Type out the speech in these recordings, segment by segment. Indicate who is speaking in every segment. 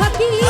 Speaker 1: happy.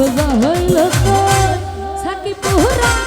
Speaker 1: সোজা হইল Psaki পুরা